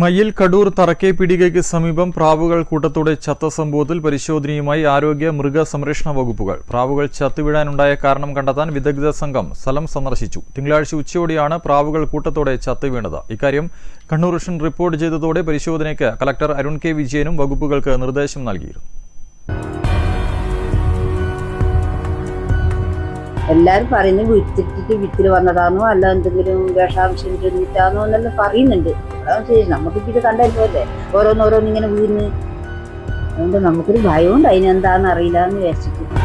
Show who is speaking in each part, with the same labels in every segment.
Speaker 1: മയ്യിൽ കടൂർ തറക്കെ പീടികയ്ക്ക് സമീപം പ്രാവുകൾ കൂട്ടത്തോടെ ചത്ത സംഭവത്തിൽ പരിശോധനയുമായി ആരോഗ്യ മൃഗസംരക്ഷണ വകുപ്പുകൾ. പ്രാവുകൾ ചത്തുവീഴാനുണ്ടായ കാരണം കണ്ടെത്താൻ വിദഗ്ധ സംഘം സ്ഥലം സന്ദർശിച്ചു. തിങ്കളാഴ്ച ഉച്ചയോടെയാണ് പ്രാവുകൾ കൂട്ടത്തോടെ ചത്തുവീണത്. ഇക്കാര്യം കണ്ണൂർ റിപ്പോർട്ട് ചെയ്തതോടെ പരിശോധനയ്ക്ക് കലക്ടർ അരുൺ കെ വിജയനും വകുപ്പുകൾക്ക് നിർദ്ദേശം നൽകിയിരുന്നു.
Speaker 2: എല്ലാരും പറയുന്നത് വിത്തിട്ടിട്ട് വിത്തിൽ വന്നതാണോ അല്ല എന്തെങ്കിലും വിഷാംശം ചെന്നിട്ടാണോ എന്നെല്ലാം പറയുന്നുണ്ട്. ശരി നമുക്ക് ഇത് കണ്ടല്ലേ ഓരോന്നോരോന്ന് ഇങ്ങനെ വീണ്. അതുകൊണ്ട് നമുക്കൊരു ഭയമുണ്ട് അതിനെന്താണെന്ന് അറിയില്ല എന്ന് വിചാരിച്ചിട്ട്.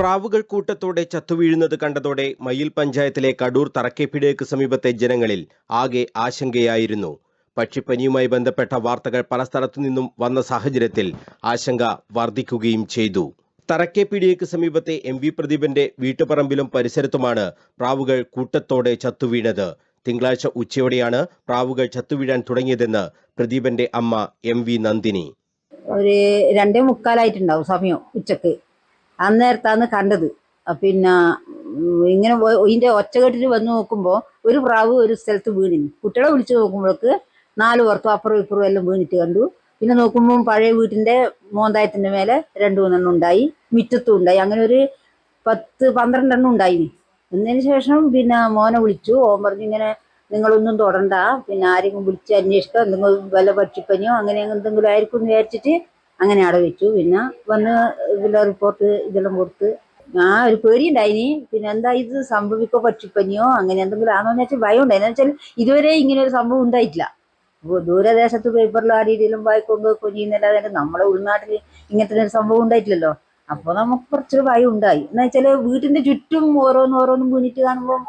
Speaker 3: പ്രാവുകൾ കൂട്ടത്തോടെ ചത്തുവീഴുന്നത് കണ്ടതോടെ മയിൽ പഞ്ചായത്തിലെ കടൂർ തറക്കേപ്പിടേക്ക് സമീപത്തെ ജനങ്ങളിൽ ആകെ ആശങ്കയായിരുന്നു. പക്ഷിപ്പനിയുമായി ബന്ധപ്പെട്ട വാർത്തകൾ പല സ്ഥലത്തു നിന്നും വന്ന സാഹചര്യത്തിൽ ആശങ്ക വർദ്ധിക്കുകയും ചെയ്തു. തറക്കേപ്പിടിയേക്ക് സമീപത്തെ എം വി പ്രദീപന്റെ വീട്ടുപറമ്പിലും പരിസരത്തുമാണ് പ്രാവുകൾ കൂട്ടത്തോടെ ചത്തുവീണത്. തിങ്കളാഴ്ച ഉച്ചയോടെയാണ് പ്രാവുകൾ ചത്തുവീഴാൻ തുടങ്ങിയതെന്ന് പ്രദീപന്റെ അമ്മ എം വി നന്ദിനി.
Speaker 2: ഒരു രണ്ടേ മുക്കാലായിട്ടുണ്ടാവും സമയം ഉച്ചയ്ക്ക്. അന്നേരത്താണ് കണ്ടത്. പിന്നെ ഇങ്ങനെ ഒ- ഇതിന്റെ ഒച്ച കേട്ടിട്ട് വന്ന് നോക്കുമ്പോൾ ഒരു പ്രാവ് ഒരു സ്ഥലത്ത് വീണിന്. കുട്ടികളെ വിളിച്ചു നോക്കുമ്പോഴേക്ക് നാല് പുറത്തും അപ്പുറം ഇപ്പുറവും എല്ലാം വീണിട്ട് കണ്ടു. പിന്നെ നോക്കുമ്പോൾ പഴയ വീട്ടിന്റെ മോന്തായത്തിന്റെ മേലെ രണ്ടു മൂന്നെണ്ണം ഉണ്ടായി. മുറ്റത്തും ഉണ്ടായി. അങ്ങനെ ഒരു പത്ത് പന്ത്രണ്ടെണ്ണം ഉണ്ടായി എന്നതിന് ശേഷം പിന്നെ മോനെ വിളിച്ചു. ഓൻ പറഞ്ഞു ഇങ്ങനെ നിങ്ങളൊന്നും തൊടണ്ട. പിന്നെ ആരെങ്കിലും വിളിച്ച് അന്വേഷിക്കുക എന്തെങ്കിലും വല്ല പക്ഷിപ്പനിയോ അങ്ങനെ എന്തെങ്കിലും ആയിരിക്കും എന്ന് വിചാരിച്ചിട്ട് അങ്ങനെ അവിടെ വെച്ചു. പിന്നെ വന്ന് ഇതിലെ റിപ്പോർട്ട് ഇതെല്ലാം കൊടുത്ത്. ആ ഒരു പേടി പേടിയുണ്ടായിനി പിന്നെ എന്താ ഇത് സംഭവിക്കോ പക്ഷിപ്പനിയോ അങ്ങനെ എന്തെങ്കിലും ആണോ എന്ന് വെച്ചാൽ ഭയം ഉണ്ടായി. വെച്ചാൽ ഇതുവരെ ഇങ്ങനെ ഒരു സംഭവം ഉണ്ടായിട്ടില്ല. ദൂരദേശത്ത് പേപ്പറിലും ആ രീതിയിലും വായിക്കൊണ്ട് കൊഞ്ഞിന്നല്ലാതെ നമ്മളെ ഉൾനാട്ടിൽ ഇങ്ങനത്തെ ഒരു സംഭവം ഉണ്ടായിട്ടില്ലല്ലോ. അപ്പൊ നമുക്ക് കുറച്ചൊരു ഭയം ഉണ്ടായി. എന്ന് വെച്ചാൽ വീട്ടിന്റെ ചുറ്റും ഓരോന്നും ഓരോന്നും വീണിട്ട് കാണുമ്പോൾ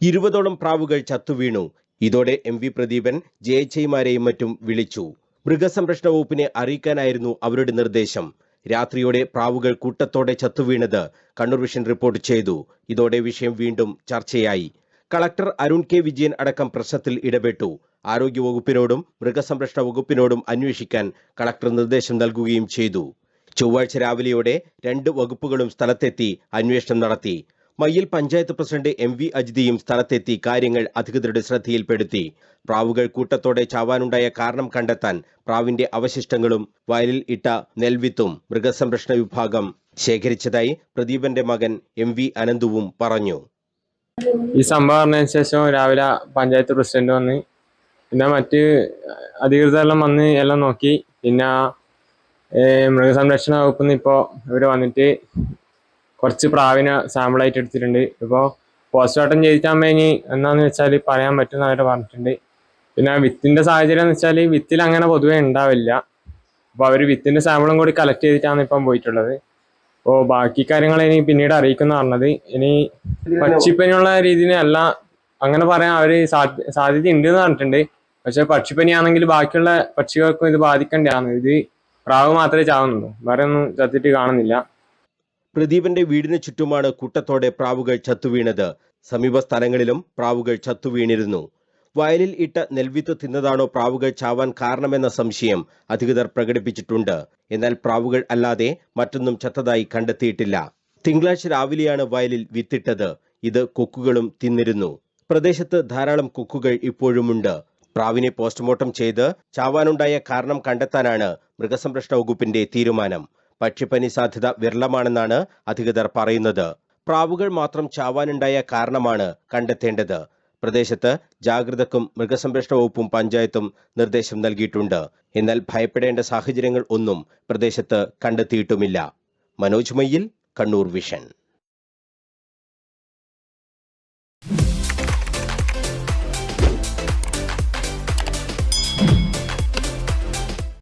Speaker 3: ഇരുപതോളം പ്രാവുകൾ ചത്തുവീണു ഇതോടെ എം വി പ്രദീപൻ ജയച്ചൈമാരെയും മറ്റും വിളിച്ചു. മൃഗസംരക്ഷണ വകുപ്പിനെ അറിയിക്കാനായിരുന്നു അവരുടെ നിർദ്ദേശം. രാത്രിയോടെ പ്രാവുകൾ കൂട്ടത്തോടെ ചത്തുവീണത് കണ്ണൂർ വിഷൻ റിപ്പോർട്ട് ചെയ്തു. ഇതോടെ വിഷയം വീണ്ടും ചർച്ചയായി. കളക്ടർ അരുൺ കെ വിജയൻ അടക്കം പ്രശ്നത്തിൽ ഇടപെട്ടു. ആരോഗ്യ ആരോഗ്യവകുപ്പിനോടും മൃഗസംരക്ഷണ വകുപ്പിനോടും അന്വേഷിക്കാൻ കളക്ടർ നിർദ്ദേശം നൽകുകയും ചെയ്തു. ചൊവ്വാഴ്ച രാവിലെയോടെ രണ്ട് വകുപ്പുകളും സ്ഥലത്തെത്തി അന്വേഷണം നടത്തി. Mayyil panchayat president M V അജിതിയും സ്ഥലത്തെത്തി കാര്യങ്ങൾ അധികൃതരുടെ ശ്രദ്ധയിൽപ്പെടുത്തി. പ്രാവുകൾ കൂട്ടത്തോടെ ചാവാനുണ്ടായ കാരണം കണ്ടെത്താൻ പ്രാവിന്റെ അവശിഷ്ടങ്ങളും വയലിൽ ഇട്ട നെൽവിത്തും മൃഗസംരക്ഷണ വിഭാഗം ശേഖരിച്ചതായി പ്രദീപന്റെ മകൻ എം വി അനന്തുവും പറഞ്ഞു.
Speaker 4: ഈ സംഭവം അറിഞ്ഞതിന് ശേഷം രാവിലെ പഞ്ചായത്ത് പ്രസിഡന്റ് വന്ന് പിന്നെ മറ്റ് അധികൃതരെല്ലാം വന്ന് എല്ലാം നോക്കി. പിന്നെ മൃഗസംരക്ഷണ വകുപ്പിൽ നിന്ന് ഇപ്പോൾ ഇവർ വന്നിട്ട് കുറച്ച് പ്രാവിനെ സാമ്പിളായിട്ട് എടുത്തിട്ടുണ്ട്. ഇപ്പോൾ പോസ്റ്റ്മോർട്ടം ചെയ്തിട്ടാകുമ്പോൾ ഇനി എന്താണെന്ന് വെച്ചാൽ പറയാൻ പറ്റും എന്നവരെ പറഞ്ഞിട്ടുണ്ട്. പിന്നെ വിത്തിന്റെ സാഹചര്യം എന്ന് വെച്ചാൽ വിത്തിൽ അങ്ങനെ പൊതുവെ ഉണ്ടാവില്ല. അപ്പോൾ അവർ വിത്തിന്റെ സാമ്പിളും കൂടി കളക്ട് ചെയ്തിട്ടാണ് ഇപ്പം പോയിട്ടുള്ളത്. അപ്പോൾ ബാക്കി കാര്യങ്ങൾ ഇനി പിന്നീട് അറിയിക്കുന്ന പറഞ്ഞത്. ഇനി പക്ഷിപ്പനിയുള്ള രീതിയിൽ അല്ല അങ്ങനെ പറയാൻ അവർ സാധ്യ സാധ്യത ഉണ്ട് എന്ന് പറഞ്ഞിട്ടുണ്ട്. പക്ഷെ പക്ഷിപ്പനിയാണെങ്കിൽ ബാക്കിയുള്ള പക്ഷികൾക്കും ഇത് ബാധിക്കേണ്ടതാണ്. ഇത് പ്രാവ് മാത്രമേ ചാവുന്നുള്ളൂ. വേറെ ഒന്നും ചത്തിട്ട് കാണുന്നില്ല.
Speaker 3: പ്രദീപന്റെ വീടിന് ചുറ്റുമാണ് കൂട്ടത്തോടെ പ്രാവുകൾ ചത്തുവീണത്. സമീപ സ്ഥലങ്ങളിലും പ്രാവുകൾ ചത്തുവീണിരുന്നു. വയലിൽ ഇട്ട നെൽവിത്ത് തിന്നതാണോ പ്രാവുകൾ ചാവാൻ കാരണമെന്ന സംശയം അധികൃതർ പ്രകടിപ്പിച്ചിട്ടുണ്ട്. എന്നാൽ പ്രാവുകൾ അല്ലാതെ മറ്റൊന്നും ചത്തതായി കണ്ടെത്തിയിട്ടില്ല. തിങ്കളാഴ്ച രാവിലെയാണ് വയലിൽ വിത്തിട്ടത്. ഇത് കൊക്കുകളും തിന്നിരുന്നു. പ്രദേശത്ത് ധാരാളം കൊക്കുകൾ ഇപ്പോഴുമുണ്ട്. പ്രാവിനെ പോസ്റ്റ്മോർട്ടം ചെയ്ത് ചാവാനുണ്ടായ കാരണം കണ്ടെത്താനാണ് മൃഗസംരക്ഷണ വകുപ്പിന്റെ തീരുമാനം. പക്ഷിപ്പനി സാധ്യത വിരളമാണെന്നാണ് അധികൃതർ പറയുന്നത്. പ്രാവുകൾ മാത്രം ചാവാനുണ്ടായ കാരണമാണ് കണ്ടെത്തേണ്ടത്. പ്രദേശത്ത് ജാഗ്രതക്കും മൃഗസംരക്ഷണ വകുപ്പും പഞ്ചായത്തും നിർദ്ദേശം നൽകിയിട്ടുണ്ട്. എന്നാൽ ഭയപ്പെടേണ്ട സാഹചര്യങ്ങൾ ഒന്നും പ്രദേശത്ത് കണ്ടെത്തിയിട്ടുമില്ല. മനോജ് മയ്യിൽ കണ്ണൂർ വിഷൻ.